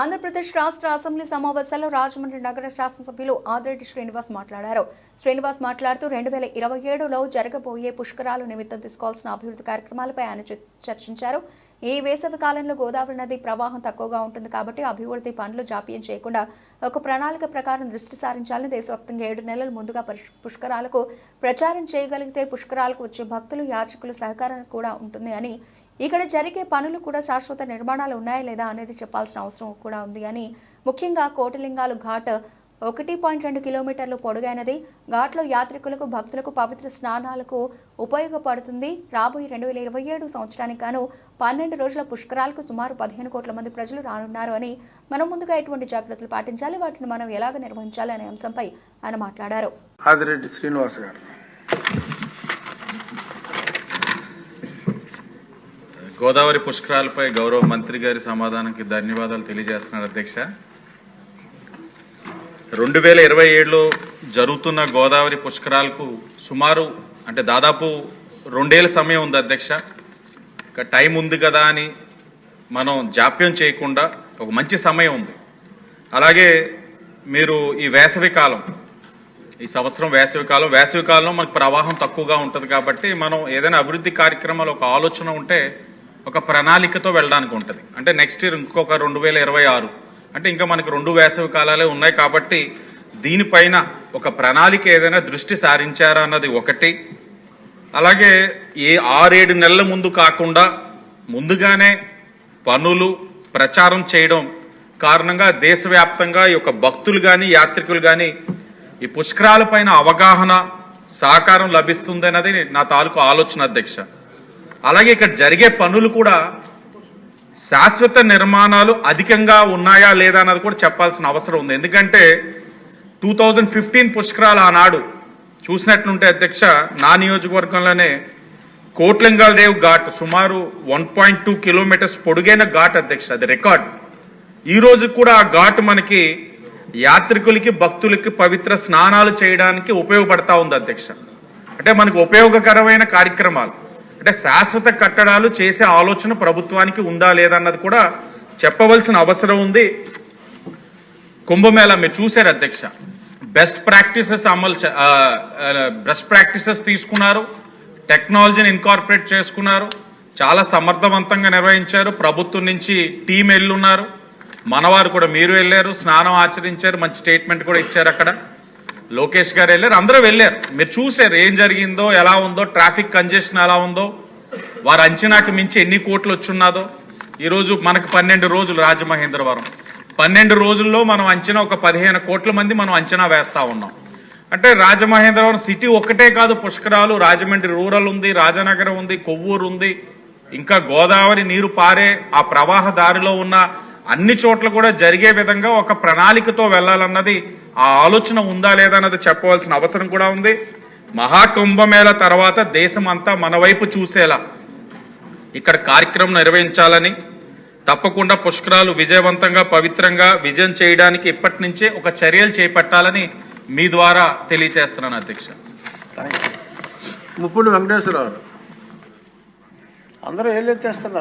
ఆంధ్రప్రదేశ్ రాష్ట్ర అసెంబ్లీ సమావేశాల్లో రాజమండ్రి నగర శాసనసభ్యులు ఆదిరెడ్డి శ్రీనివాస్ మాట్లాడారు. శ్రీనివాస్ మాట్లాడుతూ రెండు వేల ఇరవై ఏడులో జరగబోయే పుష్కరాలు నిమిత్తం తీసుకోవాల్సిన అభివృద్ధి కార్యక్రమాలపై ఆయన చర్చించారు. ఈ వేసవి కాలంలో గోదావరి నది ప్రవాహం తక్కువగా ఉంటుంది కాబట్టి అభివృద్ధి పనులు జాప్యం చేయకుండా ఒక ప్రణాళిక ప్రకారం దృష్టి సారించాలని దేశవ్యాప్తంగా ఏడు నెలల ముందుగా పుష్కరాలకు ప్రచారం చేయగలిగితే పుష్కరాలకు వచ్చే భక్తులు యాచకులు సహకారం కూడా ఉంటుంది అని ఇక్కడ జరిగే పనులు కూడా శాశ్వత నిర్మాణాలు ఉన్నాయా లేదా అనేది చెప్పాల్సిన అవసరం కూడా ఉంది అని ముఖ్యంగా కోటిలింగాలు ఘాట్ ఒకటి పాయింట్ రెండు కిలోమీటర్లు పొడుగైనది. ఘాట్లో యాత్రికులకు భక్తులకు పవిత్ర స్నానాలకు ఉపయోగపడుతుంది. రాబోయే రెండు వేల ఇరవై ఏడు సంవత్సరానికి గాను పన్నెండు రోజుల పుష్కరాలకు సుమారు పదిహేను కోట్ల మంది ప్రజలు రానున్నారు అని మనం ముందుగా ఎటువంటి జాగ్రత్తలు పాటించాలి? వాటిని మనం ఎలాగ నిర్వహించాలి అనే అంశంపై ఆయన మాట్లాడారు. ఆదిరెడ్డి శ్రీనివాస్ గారు. గోదావరి పుష్కరాలపై గౌరవ మంత్రి గారి సమాధానానికి ధన్యవాదాలు తెలియజేస్తున్నారు అధ్యక్ష. రెండు వేల ఇరవై ఏడులో జరుగుతున్న గోదావరి పుష్కరాలకు సుమారు అంటే దాదాపు రెండేళ్ళ సమయం ఉంది అధ్యక్ష. ఇంకా టైం ఉంది కదా అని మనం జాప్యం చేయకుండా ఒక మంచి సమయం ఉంది. అలాగే మీరు ఈ వేసవి కాలం ఈ సంవత్సరం వేసవి కాలం వేసవి కాలంలో మనకు ప్రవాహం తక్కువగా ఉంటుంది కాబట్టి మనం ఏదైనా అభివృద్ధి కార్యక్రమాలు ఒక ఆలోచన ఉంటే ఒక ప్రణాళికతో వెళ్ళడానికి ఉంటుంది. అంటే నెక్స్ట్ ఇయర్ ఇంకొక రెండు వేల ఇరవై ఆరు. అంటే ఇంకా మనకి రెండు వేసవి కాలాలే ఉన్నాయి కాబట్టి దీనిపైన ఒక ప్రణాళిక ఏదైనా దృష్టి సారించారా అన్నది ఒకటి. అలాగే ఏ ఆరేడు నెలల ముందు కాకుండా ముందుగానే పనులు ప్రచారం చేయడం కారణంగా దేశవ్యాప్తంగా ఈ యొక్క భక్తులు కానీ యాత్రికులు కానీ ఈ పుష్కరాల పైన అవగాహన సహకారం లభిస్తుంది అన్నది నా తాలూకు ఆలోచన అధ్యక్ష. అలాగే ఇక్కడ జరిగే పనులు కూడా శాశ్వత నిర్మాణాలు అధికంగా ఉన్నాయా లేదా అన్నది కూడా చెప్పాల్సిన అవసరం ఉంది. ఎందుకంటే టూ థౌజండ్ ఫిఫ్టీన్ పుష్కరాలు ఆనాడు చూసినట్లుంటే అధ్యక్ష నా నియోజకవర్గంలోనే కోట్లింగాల్ దేవ్ ఘాట్ సుమారు వన్ పాయింట్ టూ కిలోమీటర్స్ పొడుగైన ఘాట్ అధ్యక్ష అది రికార్డ్. ఈ రోజు కూడా ఆ ఘాట్ మనకి యాత్రికులకి భక్తులకి పవిత్ర స్నానాలు చేయడానికి ఉపయోగపడతా ఉంది అధ్యక్ష. అంటే మనకు ఉపయోగకరమైన కార్యక్రమాలు. అంటే శాశ్వత కట్టడాలు చేసే ఆలోచన ప్రభుత్వానికి ఉందా లేదన్నది కూడా చెప్పవలసిన అవసరం ఉంది. కుంభమేళా మీరు చూశారు అధ్యక్ష. బెస్ట్ ప్రాక్టీసెస్ అమలు బెస్ట్ ప్రాక్టీసెస్ తీసుకున్నారు. టెక్నాలజీని ఇన్కార్పొరేట్ చేసుకున్నారు. చాలా సమర్థవంతంగా నిర్వహించారు. ప్రభుత్వం నుంచి టీం వెళ్ళున్నారు. మనవారు కూడా మీరు వెళ్ళారు. స్నానం ఆచరించారు. మంచి స్టేట్మెంట్ కూడా ఇచ్చారు అక్కడ. లోకేష్ గారు వెళ్ళారు అందరూ వెళ్ళారు. మీరు చూసారు ఏం జరిగిందో ఎలా ఉందో ట్రాఫిక్ కంజెషన్ ఎలా ఉందో. వారు అంచనాకి మించి ఎన్ని కోట్లు వచ్చున్నదో. ఈరోజు మనకు పన్నెండు రోజులు రాజమహేంద్రవరం. పన్నెండు రోజుల్లో మనం అంచనా ఒక పదిహేను కోట్ల మంది మనం అంచనా వేస్తా ఉన్నాం. అంటే రాజమహేంద్రవరం సిటీ ఒక్కటే కాదు పుష్కరాలు రాజమండ్రి రూరల్ ఉంది రాజనగరం ఉంది కొవ్వూరు ఉంది. ఇంకా గోదావరి నీరు పారే ఆ ప్రవాహ దారిలో ఉన్న అన్ని చోట్ల కూడా జరిగే విధంగా ఒక ప్రణాళికతో వెళ్ళాలన్నది ఆ ఆలోచన ఉందా లేదా అన్నది చెప్పవలసిన అవసరం కూడా ఉంది. మహాకుంభమేళ తర్వాత దేశం అంతా మన వైపు చూసేలా ఇక్కడ కార్యక్రమం నిర్వహించాలని తప్పకుండా పుష్కరాలు విజయవంతంగా పవిత్రంగా విజయం చేయడానికి ఇప్పటి నుంచే ఒక చర్యలు చేపట్టాలని మీ ద్వారా తెలియజేస్తున్నాను అధ్యక్ష. ముప్పుడు వెంకటేశ్వరరావు అందరూ ఏం చేస్తున్నారు?